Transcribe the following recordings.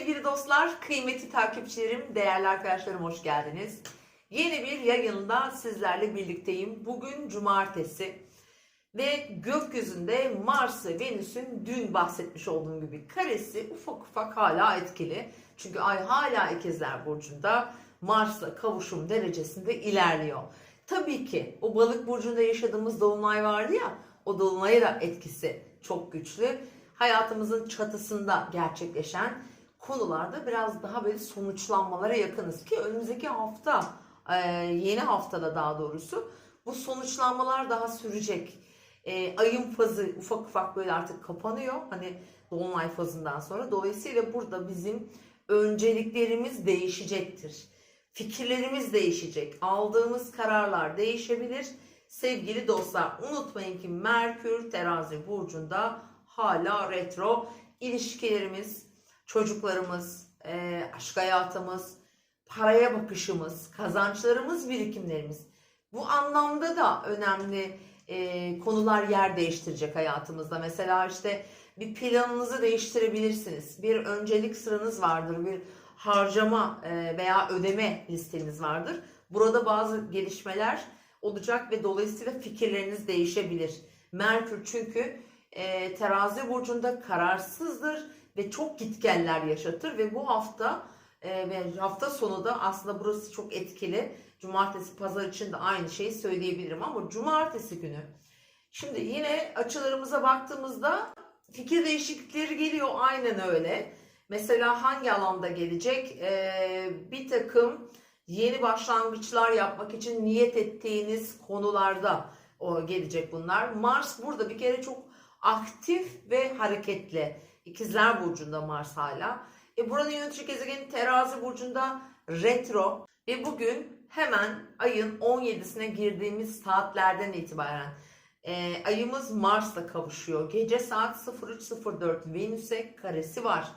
Sevgili dostlar, kıymetli takipçilerim, değerli arkadaşlarım hoş geldiniz. Yeni bir yayında sizlerle birlikteyim. Bugün cumartesi ve gökyüzünde Mars ve Venüs'ün dün bahsetmiş olduğum gibi karesi ufak ufak hala etkili. Çünkü ay hala ikizler burcunda Mars'la kavuşum derecesinde ilerliyor. Tabii ki o balık burcunda yaşadığımız dolunay vardı ya o dolunaya da etkisi çok güçlü. Hayatımızın çatısında gerçekleşen konularda biraz daha böyle sonuçlanmalara yakınız ki önümüzdeki hafta e, yeni haftada daha doğrusu bu sonuçlanmalar daha sürecek. E, ayın fazı ufak ufak böyle artık kapanıyor. Hani dolunay fazından sonra. Dolayısıyla burada bizim önceliklerimiz değişecektir. Fikirlerimiz değişecek. Aldığımız kararlar değişebilir. Sevgili dostlar unutmayın ki Merkür terazi burcunda hala retro. İlişkilerimiz, çocuklarımız, e, aşk hayatımız, paraya bakışımız, kazançlarımız, birikimlerimiz. Bu anlamda da önemli e, konular yer değiştirecek hayatımızda. Mesela işte bir planınızı değiştirebilirsiniz. Bir öncelik sıranız vardır, bir harcama e, veya ödeme listeniz vardır. Burada bazı gelişmeler olacak ve dolayısıyla fikirleriniz değişebilir. Merkür çünkü e, terazi burcunda kararsızdır ve çok gitgeller yaşatır ve bu hafta e, ve hafta sonu da aslında burası çok etkili. Cumartesi, pazar için de aynı şeyi söyleyebilirim ama cumartesi günü. Şimdi yine açılarımıza baktığımızda fikir değişiklikleri geliyor aynen öyle. Mesela hangi alanda gelecek? Ee, bir takım yeni başlangıçlar yapmak için niyet ettiğiniz konularda o gelecek bunlar. Mars burada bir kere çok aktif ve hareketli. İkizler Burcu'nda Mars hala. E buranın yönetici gezegeni terazi burcunda retro ve bugün hemen ayın 17'sine girdiğimiz saatlerden itibaren e, ayımız Mars'la kavuşuyor. Gece saat 03.04 Venüs'e karesi var.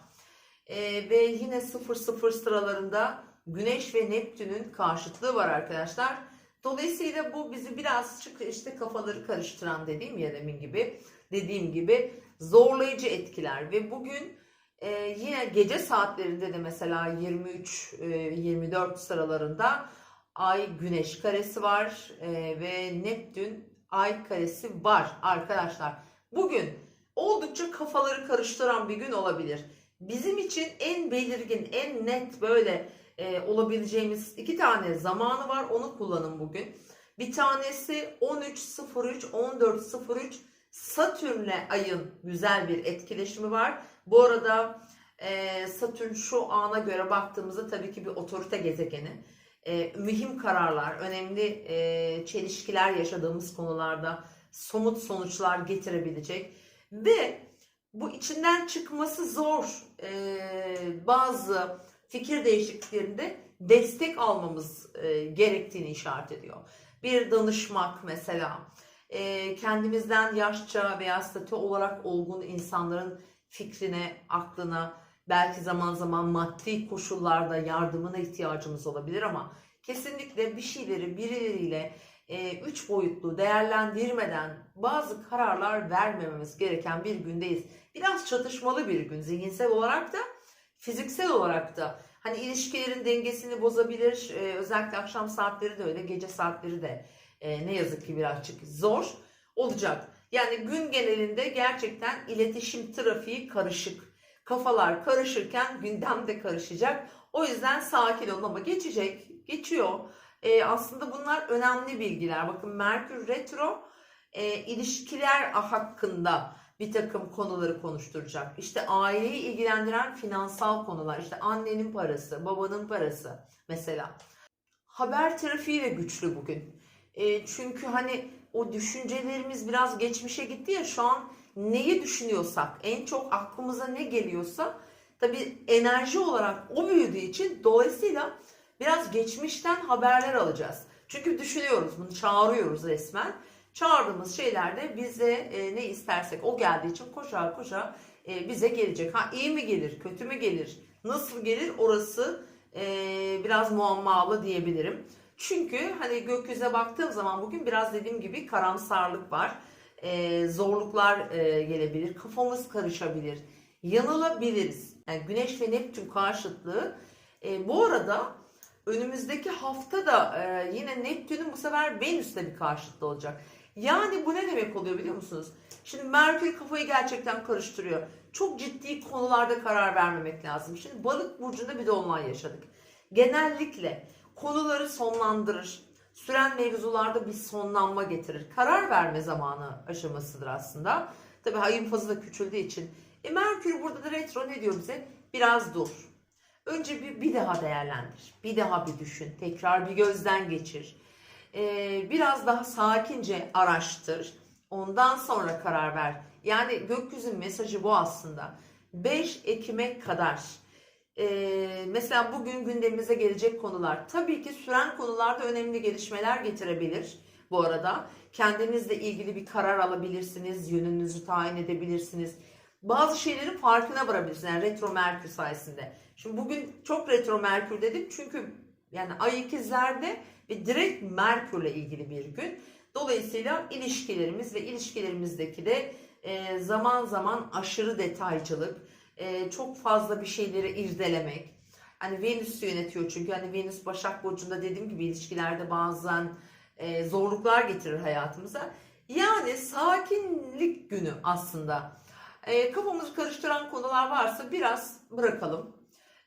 E, ve yine 00 sıralarında Güneş ve Neptün'ün karşıtlığı var arkadaşlar. Dolayısıyla bu bizi birazcık işte kafaları karıştıran dediğim ya demin gibi dediğim gibi zorlayıcı etkiler ve bugün ee, yine gece saatlerinde de mesela 23-24 sıralarında Ay Güneş karesi var ee, ve Neptün Ay karesi var arkadaşlar. Bugün oldukça kafaları karıştıran bir gün olabilir. Bizim için en belirgin, en net böyle e, olabileceğimiz iki tane zamanı var. Onu kullanın bugün. Bir tanesi 13.03-14.03 Satürn'le ayın güzel bir etkileşimi var. Bu arada e, Satürn şu ana göre baktığımızda tabii ki bir otorite gezegeni. E, mühim kararlar, önemli e, çelişkiler yaşadığımız konularda somut sonuçlar getirebilecek. Ve bu içinden çıkması zor e, bazı fikir değişikliklerinde destek almamız e, gerektiğini işaret ediyor. Bir danışmak mesela, e, kendimizden yaşça veya statü olarak olgun insanların fikrine, aklına, belki zaman zaman maddi koşullarda yardımına ihtiyacımız olabilir ama kesinlikle bir şeyleri birileriyle e, üç boyutlu değerlendirmeden bazı kararlar vermememiz gereken bir gündeyiz. Biraz çatışmalı bir gün zihinsel olarak da fiziksel olarak da. Hani ilişkilerin dengesini bozabilir. E, özellikle akşam saatleri de öyle, gece saatleri de e, ne yazık ki birazcık zor olacak. Yani gün genelinde gerçekten iletişim trafiği karışık. Kafalar karışırken gündem de karışacak. O yüzden sakin olun ama geçecek, geçiyor. E, aslında bunlar önemli bilgiler. Bakın Merkür Retro e, ilişkiler hakkında bir takım konuları konuşturacak. İşte aileyi ilgilendiren finansal konular, işte annenin parası, babanın parası mesela. Haber trafiği de güçlü bugün. E, çünkü hani o düşüncelerimiz biraz geçmişe gitti ya şu an neyi düşünüyorsak, en çok aklımıza ne geliyorsa tabii enerji olarak o büyüdüğü için dolayısıyla biraz geçmişten haberler alacağız. Çünkü düşünüyoruz bunu çağırıyoruz resmen. Çağırdığımız şeylerde bize e, ne istersek o geldiği için koşar koşar e, bize gelecek. Ha iyi mi gelir, kötü mü gelir, nasıl gelir orası e, biraz muammalı diyebilirim. Çünkü hani gökyüzüne baktığım zaman bugün biraz dediğim gibi karamsarlık var. Ee, zorluklar e, gelebilir. Kafamız karışabilir. Yanılabiliriz. Yani Güneş ve Neptün karşıtlığı. E, bu arada önümüzdeki hafta da e, yine Neptün'ün bu sefer Venüs'le bir karşıtlığı olacak. Yani bu ne demek oluyor biliyor musunuz? Şimdi Merkür kafayı gerçekten karıştırıyor. Çok ciddi konularda karar vermemek lazım. Şimdi balık burcunda bir dolunay yaşadık. Genellikle konuları sonlandırır. Süren mevzularda bir sonlanma getirir. Karar verme zamanı aşamasıdır aslında. Tabi ayın fazı küçüldüğü için. E Merkür burada da retro ne diyor bize? Biraz dur. Önce bir, bir daha değerlendir. Bir daha bir düşün. Tekrar bir gözden geçir. Ee, biraz daha sakince araştır. Ondan sonra karar ver. Yani gökyüzünün mesajı bu aslında. 5 Ekim'e kadar ee, mesela bugün gündemimize gelecek konular. Tabii ki süren konularda önemli gelişmeler getirebilir bu arada. Kendinizle ilgili bir karar alabilirsiniz, yönünüzü tayin edebilirsiniz. Bazı şeylerin farkına varabilirsiniz. Yani retro merkür sayesinde. Şimdi bugün çok retro merkür dedim çünkü yani ay ikizlerde ve direkt merkürle ilgili bir gün. Dolayısıyla ilişkilerimiz ve ilişkilerimizdeki de zaman zaman aşırı detaycılık, e, çok fazla bir şeyleri irdelemek. Hani Venüs yönetiyor çünkü hani Venüs Başak Burcu'nda dediğim gibi ilişkilerde bazen e, zorluklar getirir hayatımıza. Yani sakinlik günü aslında. E, kafamızı karıştıran konular varsa biraz bırakalım.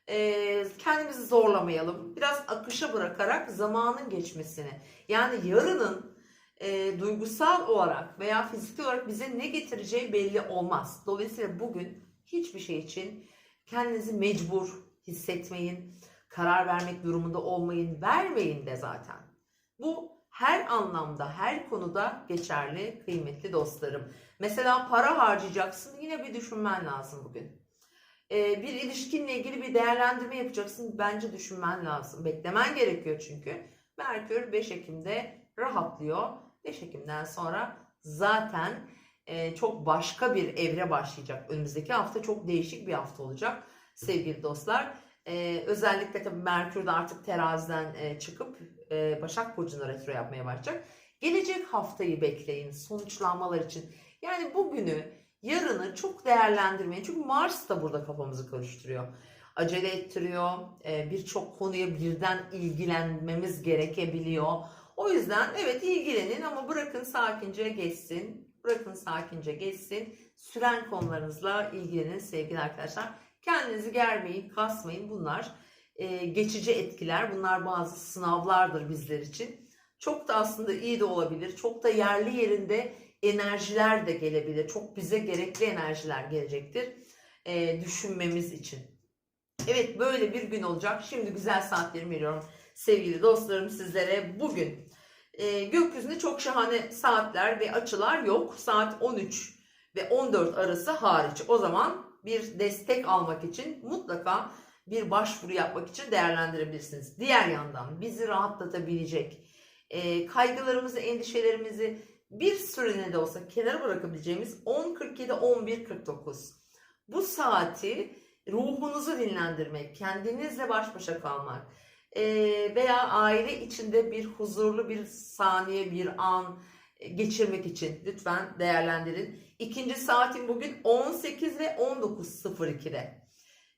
E, kendimizi zorlamayalım. Biraz akışa bırakarak zamanın geçmesini. Yani yarının e, duygusal olarak veya fiziksel olarak bize ne getireceği belli olmaz. Dolayısıyla bugün hiçbir şey için kendinizi mecbur hissetmeyin. Karar vermek durumunda olmayın. Vermeyin de zaten. Bu her anlamda, her konuda geçerli kıymetli dostlarım. Mesela para harcayacaksın yine bir düşünmen lazım bugün. Ee, bir ilişkinle ilgili bir değerlendirme yapacaksın bence düşünmen lazım. Beklemen gerekiyor çünkü. Merkür 5 Ekim'de rahatlıyor. 5 Ekim'den sonra zaten e, çok başka bir evre başlayacak. Önümüzdeki hafta çok değişik bir hafta olacak sevgili dostlar. E, özellikle tabii Merkür de artık teraziden e, çıkıp e, Başak Burcu'na retro yapmaya başlayacak. Gelecek haftayı bekleyin sonuçlanmalar için. Yani bugünü, yarını çok değerlendirmeyin. Çünkü Mars da burada kafamızı karıştırıyor. Acele ettiriyor. E, Birçok konuya birden ilgilenmemiz gerekebiliyor. O yüzden evet ilgilenin ama bırakın sakince geçsin. Bırakın sakince geçsin. Süren konularınızla ilgilenin sevgili arkadaşlar. Kendinizi germeyin, kasmayın. Bunlar e, geçici etkiler. Bunlar bazı sınavlardır bizler için. Çok da aslında iyi de olabilir. Çok da yerli yerinde enerjiler de gelebilir. Çok bize gerekli enerjiler gelecektir. E, düşünmemiz için. Evet böyle bir gün olacak. Şimdi güzel saatlerimi veriyorum sevgili dostlarım sizlere. Bugün e, gökyüzünde çok şahane saatler ve açılar yok. Saat 13 ve 14 arası hariç. O zaman bir destek almak için mutlaka bir başvuru yapmak için değerlendirebilirsiniz. Diğer yandan bizi rahatlatabilecek, e, kaygılarımızı, endişelerimizi bir süreliğine de olsa kenara bırakabileceğimiz 10.47-11.49. Bu saati ruhunuzu dinlendirmek, kendinizle baş başa kalmak e, veya aile içinde bir huzurlu bir saniye, bir an geçirmek için lütfen değerlendirin. İkinci saatin bugün 18 ve 19.02'de.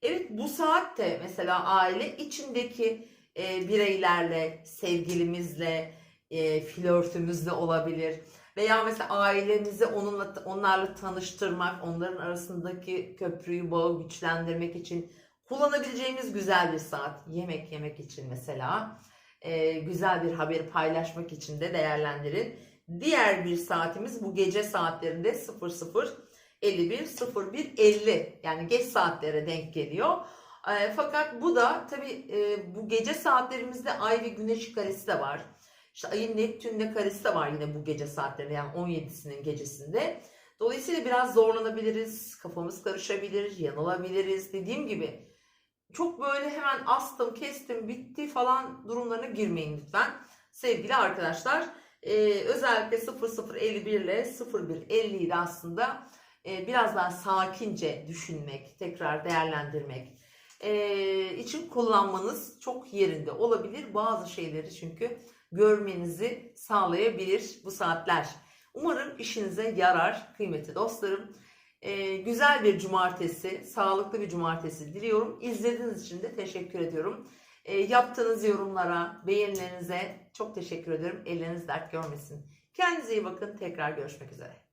Evet bu saatte mesela aile içindeki e, bireylerle, sevgilimizle, e, flörtümüzle olabilir. Veya mesela ailemizi onunla onlarla tanıştırmak, onların arasındaki köprüyü, bağı güçlendirmek için kullanabileceğimiz güzel bir saat. Yemek yemek için mesela. E, güzel bir haberi paylaşmak için de değerlendirin. Diğer bir saatimiz bu gece saatlerinde 00 51 01 50 yani geç saatlere denk geliyor. E, fakat bu da tabi e, bu gece saatlerimizde ay ve güneş karesi de var. İşte ayın Neptün'le karesi de var yine bu gece saatlerinde yani 17'sinin gecesinde. Dolayısıyla biraz zorlanabiliriz, kafamız karışabilir, yanılabiliriz. Dediğim gibi çok böyle hemen astım, kestim, bitti falan durumlarına girmeyin lütfen. Sevgili arkadaşlar ee, özellikle 0051 ile 0150'yi de aslında e, biraz daha sakince düşünmek, tekrar değerlendirmek e, için kullanmanız çok yerinde olabilir. Bazı şeyleri çünkü görmenizi sağlayabilir bu saatler. Umarım işinize yarar kıymetli dostlarım. Ee, güzel bir cumartesi, sağlıklı bir cumartesi diliyorum. İzlediğiniz için de teşekkür ediyorum. Ee, yaptığınız yorumlara, beğenilerinize çok teşekkür ederim. Elleriniz dert görmesin. Kendinize iyi bakın. Tekrar görüşmek üzere.